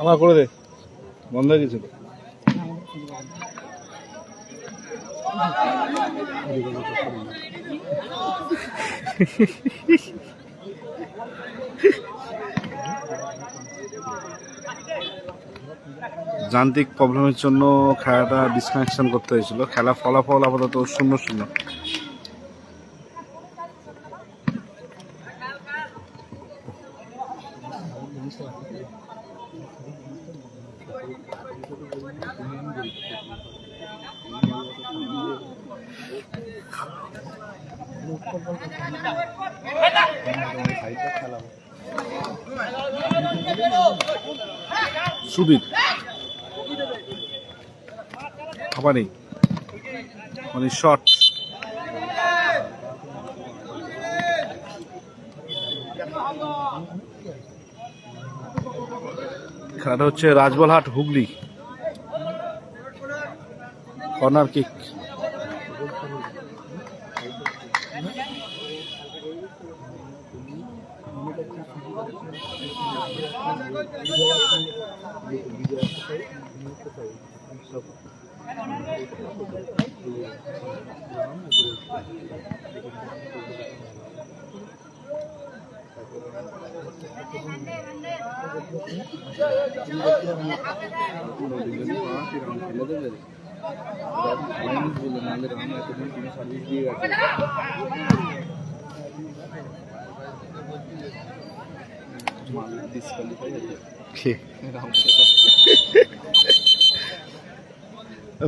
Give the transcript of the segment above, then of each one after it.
আমার করে দে। বন্ধ হয়ে গেছিল যান্ত্রিক প্রবলেমের জন্য খেলাটা ডিসকানেকশন করতে হয়েছিল। খেলা ফলাফল আপাতত শূন্য শূন্য। সুবীর খাবারই মানে শর্ট খেলাটা হচ্ছে রাজবলহাট হুগলি। কর্নার কিক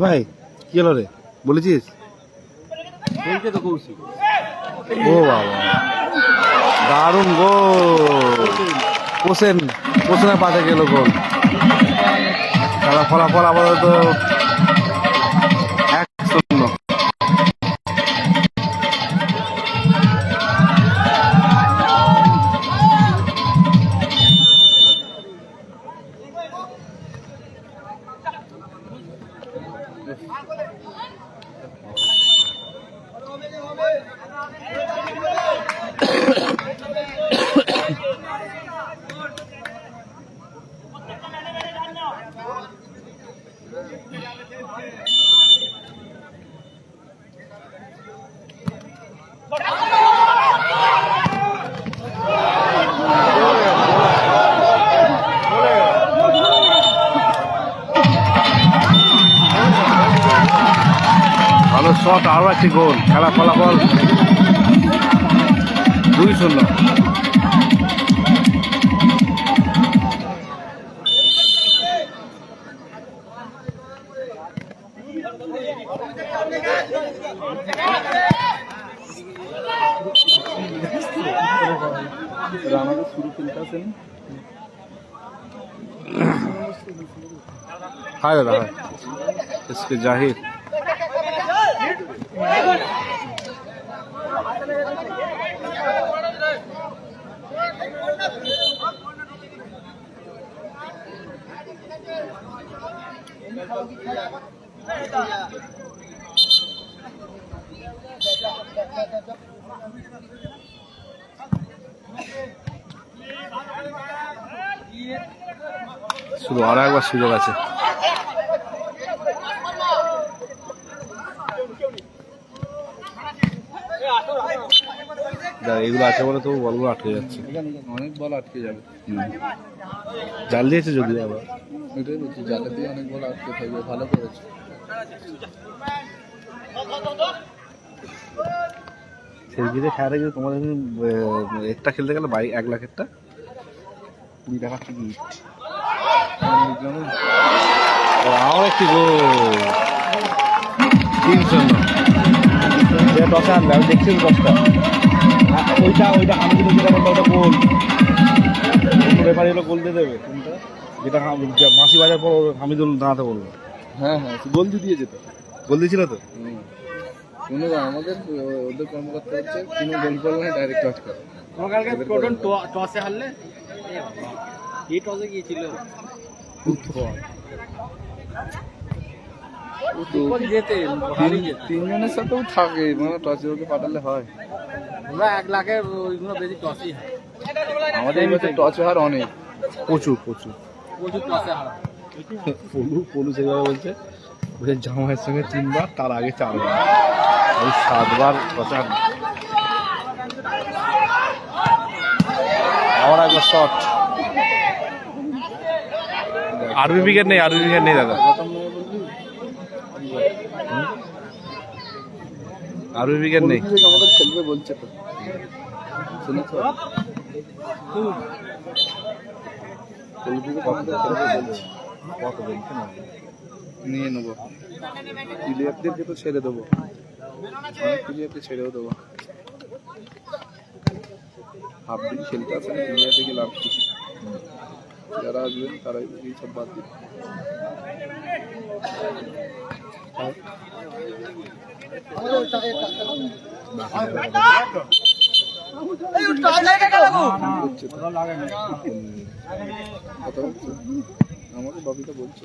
ভাই কি হলো রে? বলেছিস? বলছে তো কৌশিক। ও বাবা। দারুণ গোল। কোসেন কোসেনের পাশে গেল গোল। খেলা ফলাফল আপাতত একটি গোল খেলা ফলাফল দুই শূন্য আমাদের শুরু খেলতে আসেন हाय दादा हाय इसके जाहिर শুধু আর একবার সুযোগ আছে। এগুলো আছে বলে তো বলগুলো আটকে যাচ্ছে। অনেক বল আটকে যাবে। জাল দিয়েছে যদি আবার। ওইটাই বলছি জালে দিয়ে অনেক বল আটকে থাকবে ভালো করেছে। সেলফিতে খেলাটা কিন্তু তোমাদের একটা খেলতে গেলে বাই এক লাখেরটা কুড়ি টাকা টিকিট আরও একটি গোল। তিন শূন্য যে আনবে আমি দেখছি দশটা। আ, ওইটা ওইটা হামিদুল যেটা বলল ওটা গোল। রেফারি হলো গোল দিয়ে দেবে। কোনটা? যেটা মাসি বাজার পর হামিদুল দাঁড়াতে বলল। হ্যাঁ হ্যাঁ গোল দিয়ে যেত গোল দিয়েছিল তো? কোনো আমাদের ওদের কর্মকর্তা হচ্ছে কোনো গোল না ডাইরেক্ট টাচ করে। কালকে প্রোটন টসে হারলে এই টসে গিয়েছিল। তিনজনের সাথেও থাকে মানে টসে ওকে পাঠালে হয়। আমরা এক লাখের ওইগুলো বেশি টসই হয় আমাদের এই বছর টসে হার অনেক। প্রচুর প্রচুর। প্রচুর টসে হয় পলু পলু সেভাবে বলছে। বলছে জামাইয়ের সঙ্গে তিনবার তার আগে চারবার। ওই সাতবার প্রচার। আবার একবার শট আরবি উইকেট নেই আরবি উইকেট নেই দাদা। আরবি উইকেট নেই। আমাদের খেলবে বলছে তো। কত বলছে না? নিয়ে নেব। প্লেয়ারদেরকে তো ছেড়ে দেবো। প্লেয়ারকে ছেড়েও দেবো। হাফ খেলতে আসে না প্লেয়ার থেকে লাভ কি? যারা আসবেন তারাই এই সব বাদ দিন তো। আমাকে বাবিটা বলছে।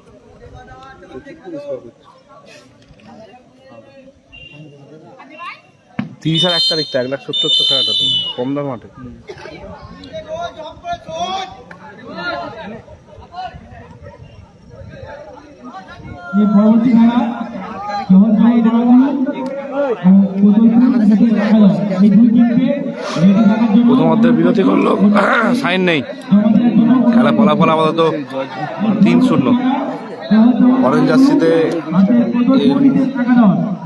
তিরিশ আর এক তারিখ তো এক লাখ সত্তর তো খেলাটা তো কম দাম মাঠে। প্রথম অর্ধের বিরতি করল সাইন নেই। খেলা ফলাফল আপাতত তিন শূন্য। অরেঞ্জ জার্সিতে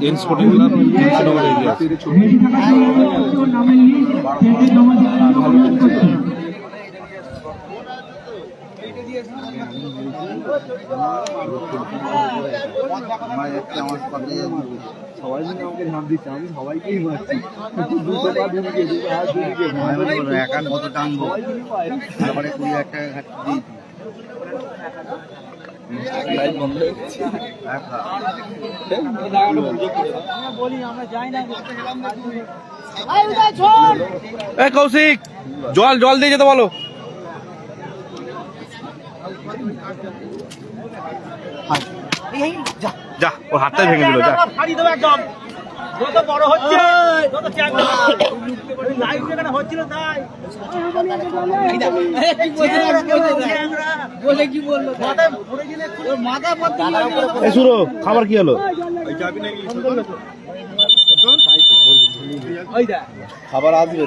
এন স্পোর্টিং ক্লাব তিন শূন্য করে এগিয়ে আছে। রেডি থাকার জন্য নামের লিস্ট পেটে জমা দিয়ে সবাই মিলে আমাকে দিচ্ছে আমি সবাইকেই মারছি কত টানবো। তারপরে কুড়ি হাজার টাকা খাচ্ছি দিয়েছি কৌশিক জল জল দিয়ে যেতে বলো। যা। ওর হাতটাই ভেঙে দিল যা। যত বড় হচ্ছে তত লাইভ যেখানে হচ্ছিল তাই। বলে কি বলল? মাথায় পড়ে গেলে মাথা সুরো খাবার কি হলো? খাবার আসবে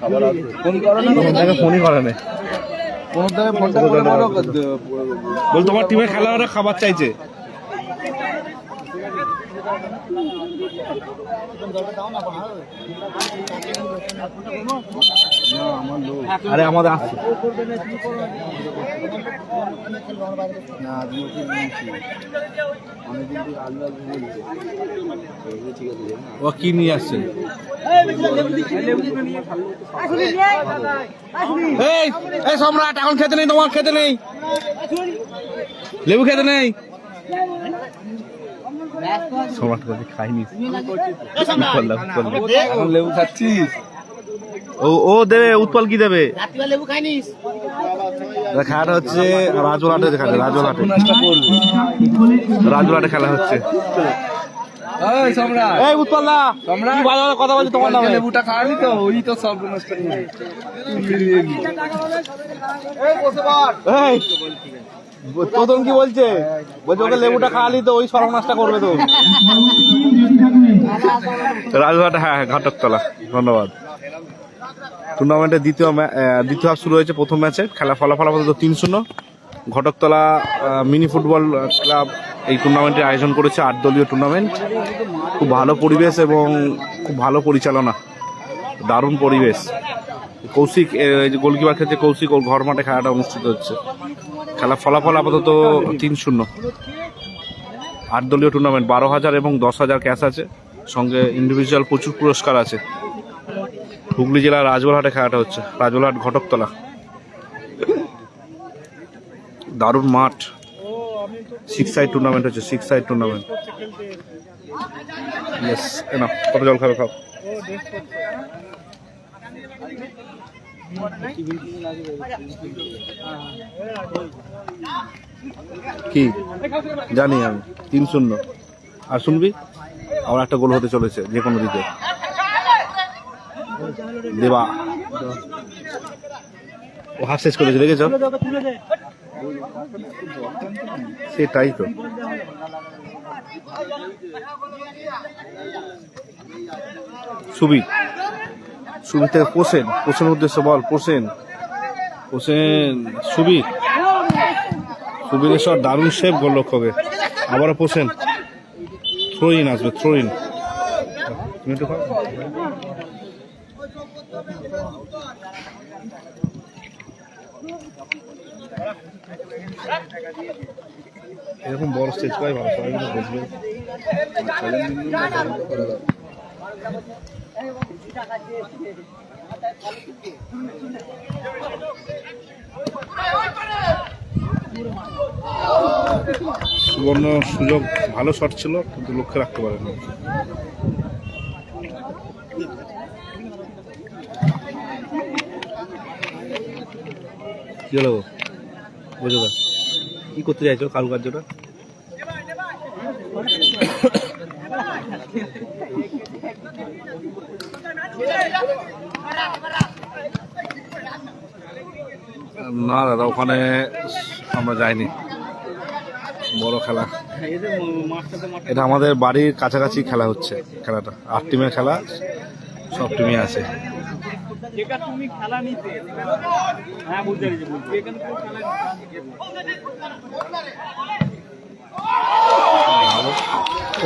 খাবার ফোন করো না? ফোনই করে না। তোমার টিমে খেলা ওরা খাবার চাইছে। আরে আমাদের আসছে না ও কি নিয়ে আসছে এই সম্রাট, এখন খেতে নেই, তোমার খেতে নেই। লেবু খেতে নেই। সম্রাট বলছে খাইনি। লেবু খাচ্ছিস? ও ও দেবে উৎপল কি দেবে? খেলাটা হচ্ছে রাজওয়ালাটে খেলা করবি রাজওয়ালাটে খেলা হচ্ছে। এই উৎপল বাজে কথা বলছে তোমার নামে? লেবুটা খাওয়ালি তো ওই তো করে নিয়ে এই প্রথম কি বলছে? বলছে ওকে লেবুটা খাওয়ালি তো, ওই সর্বনাশটা করবে তো। রাজঘাট হ্যাঁ হ্যাঁ ঘাটকতলা ধন্যবাদ। টুর্নামেন্টের দ্বিতীয় দ্বিতীয় হাফ শুরু হয়েছে প্রথম ম্যাচে। খেলা ফলাফল আপাতত তিন শূন্য। ঘটকতলা মিনি ফুটবল ক্লাব এই টুর্নামেন্টের আয়োজন করেছে আট দলীয় টুর্নামেন্ট। খুব ভালো পরিবেশ এবং খুব ভালো পরিচালনা। দারুণ পরিবেশ। কৌশিক গোলকিপার ক্ষেত্রে কৌশিক ওর ঘর মাঠে খেলাটা অনুষ্ঠিত হচ্ছে। খেলা ফলাফল আপাতত তিন শূন্য। আট দলীয় টুর্নামেন্ট বারো হাজার এবং দশ হাজার ক্যাশ আছে। সঙ্গে ইন্ডিভিজুয়াল প্রচুর পুরস্কার আছে। হুগলি জেলার রাজবলহাটে খেলাটা হচ্ছে। রাজবলহাট ঘটকতলা। দারুণ মাঠ। সিক্স সাইড টুর্নামেন্ট হচ্ছে সিক্স সাইড টুর্নামেন্ট না কত জল খাবে, খাও। কি? জানি আমি। তিন শূন্য। আর শুনবি? আমার একটা গোল হতে চলেছে, যে কোনো দিকে। দেবা। ও হাফ শেষ করেছে, দেখেছ? সেটাই তো। সুবি। সুবি থেকে পোষেন পোষেন উদ্দেশ্য বল পোষেন পোষেন সুবি সুবিরেশ্বর দারুণ সেভ গোলরক্ষকে আবারও পোষেন থ্রো ইন আসবে থ্রো ইন এরকম বড় স্টেজ পাই ভালো সবাই বসবে সুবর্ণ সুযোগ, ভালো শট ছিল, কিন্তু লক্ষ্যে রাখতে পারেনি। কি হলো? বুঝো কি করতে চাইছো কারুকার্যটা না দাদা ওখানে আমরা যাইনি। বড় খেলা। এটা আমাদের বাড়ির কাছাকাছি খেলা হচ্ছে খেলাটা। আট টিমের খেলা সব টিমই আছে।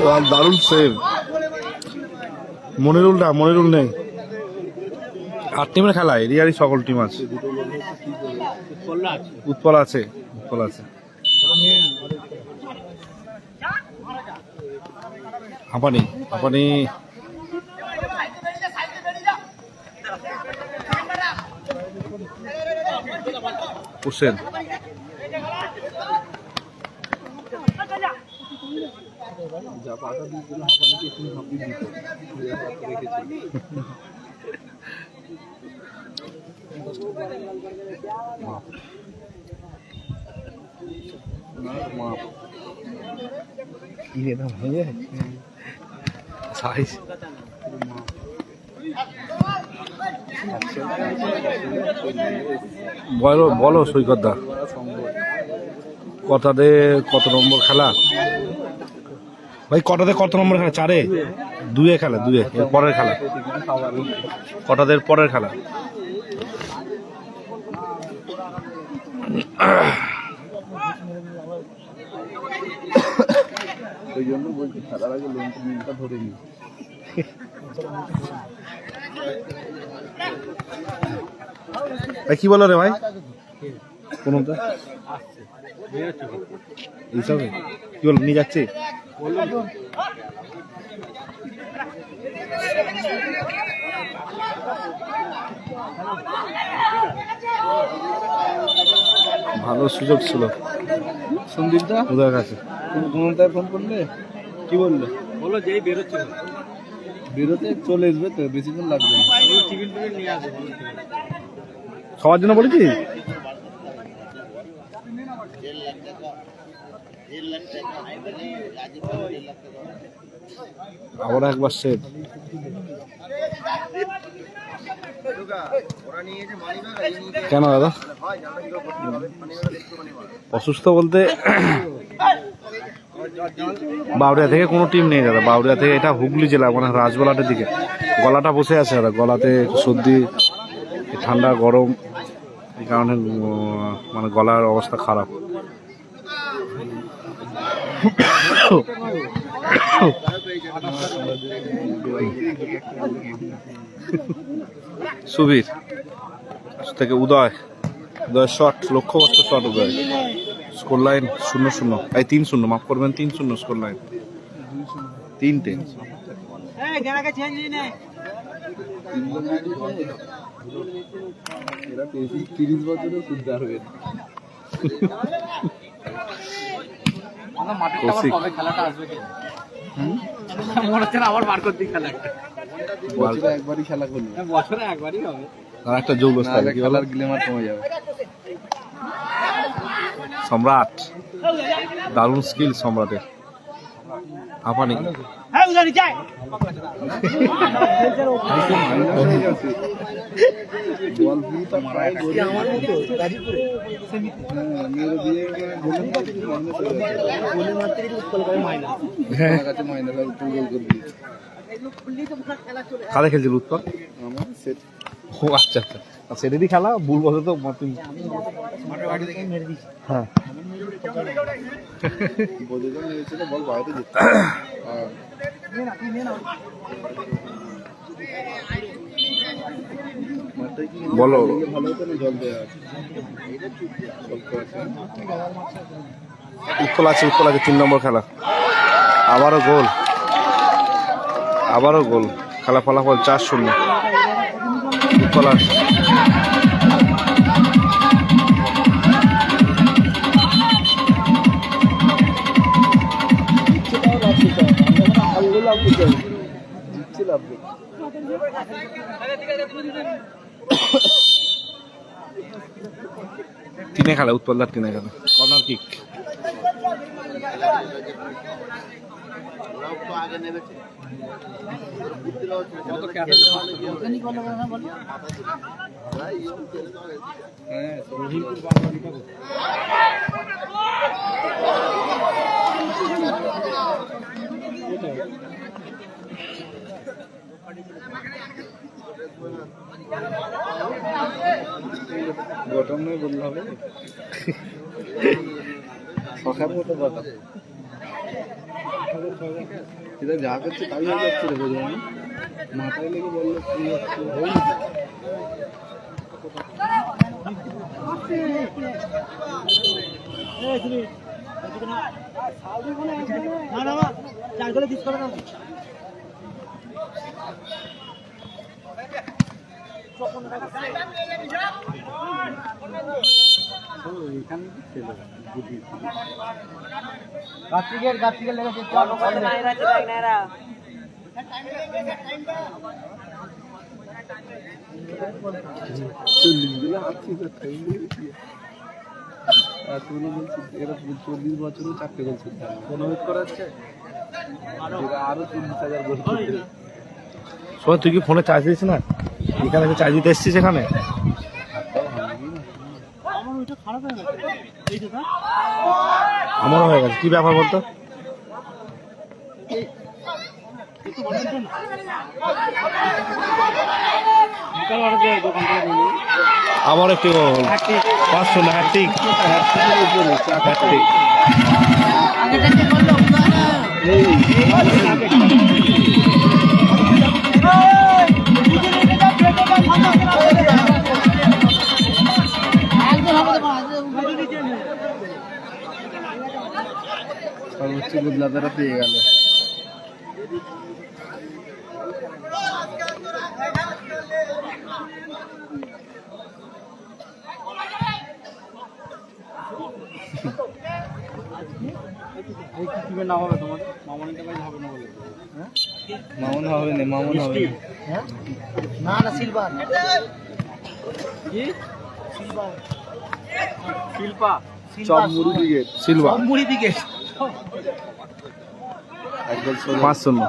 হ্যাঁ দারুণ সেভ মনিরুলটা মনিরুল নেই। আট টিমের খেলা এরিয়ারই সকল টিম আছে। উৎপল আছে উৎপল আছে। হাঁপানি হাঁপানি হোসেন সাইজ বলো বলো সৈকতদা কটাতে কত নম্বর খেলা? ভাই কটাতে কত নম্বর খেলা? চারে? দুয়ে খেলা, দুয়ে পরের খেলা। কটাদের পরের খেলা। ওই জন্য বলছি খেলার আগে লোনটা মিলটা ধরে নি ভাই কি বলো রে ভাই? কোনটা? এইসবে। কি বল নিয়ে যাচ্ছে? ভালো সুযোগ ছিল। সন্দীপদা ওদের কাছে। কোনটায় ফোন করলে? কি বলল? বলো যেই বেরোচ্ছে। বেরোতে চলে আসবে তো বেশিক্ষণ লাগবে না। টিফিন টিফিন নিয়ে আসবে। বলো সবার জন্য বলেছি? আবার একবার সেট কেন দাদা? অসুস্থ বলতে বাউরিয়া থেকে কোনো টিম নেই দাদা। বাউরিয়া থেকে এটা হুগলি জেলা মানে রাজবলাটের দিকে। গলাটা বসে আছে দাদা। গলাতে সর্দি ঠান্ডা, গরম, এই কারণে মানে গলার অবস্থা খারাপ। সুবীর থেকে উদয়। উদয় শট লক্ষ্যবস্ত শট উদয়। স্কোর লাইন শূন্য শূন্য। এই তিন শূন্য মাফ করবেন তিন শূন্য স্কোর লাইন তিনটে। এরা তিরিশ খেলাটা আসবে আবার বার করতে খেলা। একটা বছরে একবারই খেলা করবে। বছরে একবারই হবে। আর একটা খেলার গ্লেমার কমে যাবে। সম্রাট দারুণ স্কিল সম্রাটের। আপানি। হ্যাঁ। বল কালে খেলছিল উৎপল ও আচ্ছা আচ্ছা। আর সেটারই খেলা? ভুল বসে তো তুমি হ্যাঁ। বল। বলো। অল্প আছে, উৎপল আছে, তিন নম্বর খেলা। আবারও গোল। আবারও গোল। খেলা ফলাফল চার শূন্য। তিনে খেলা উৎপলদার তিনে খেলা। Corner kick. গঠন নয় বললে হবে। শখার মতো কথা এটা যা করছে তাই হয়ে যাচ্ছে রে বোঝো না? মাথায় লেগে বলল কি হচ্ছে হয়ে যাচ্ছে। না না চার গোলে দিস করে না কার্তিকের কার্তিকের লেগেছে চল্লিশ এতগুলো বলছি এরা চল্লিশ বছরও চারটে গোল করতে কোনো করাচ্ছে এরা আরও চল্লিশ হাজার গোল সময় তুই কি ফোনে চার্জ দিস না? এখানে চার্জ দিতে এসছিস এখানে আমার ওইটা খারাপ হয়ে গেছে এইটা না আমারও হয়ে গেছে। কি ব্যাপার বলতো? পাঁচশো আমার একটি গোল না শূন্য হ্যাট্রিক হ্যাট্রিক ভাই হবে না বলে? মামুন হবে না মামুন হবে না। না না সিলভার। কি? শিল্পা সব মুড়ি ব্রিগেড সিলভা মুড়ি দিকে গোল পাঁচ শূন্য।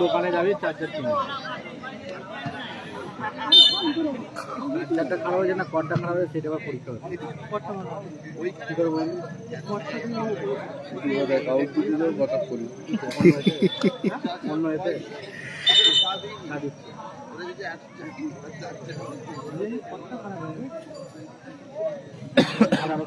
দোকানে যাবি চার্জার কিনে চার্জারটা খারাপ হয়েছে না কর্ডটা খারাপ হয়েছে সেটা আবার পরীক্ষা হবে। কি করে অন্য এতে খারাপ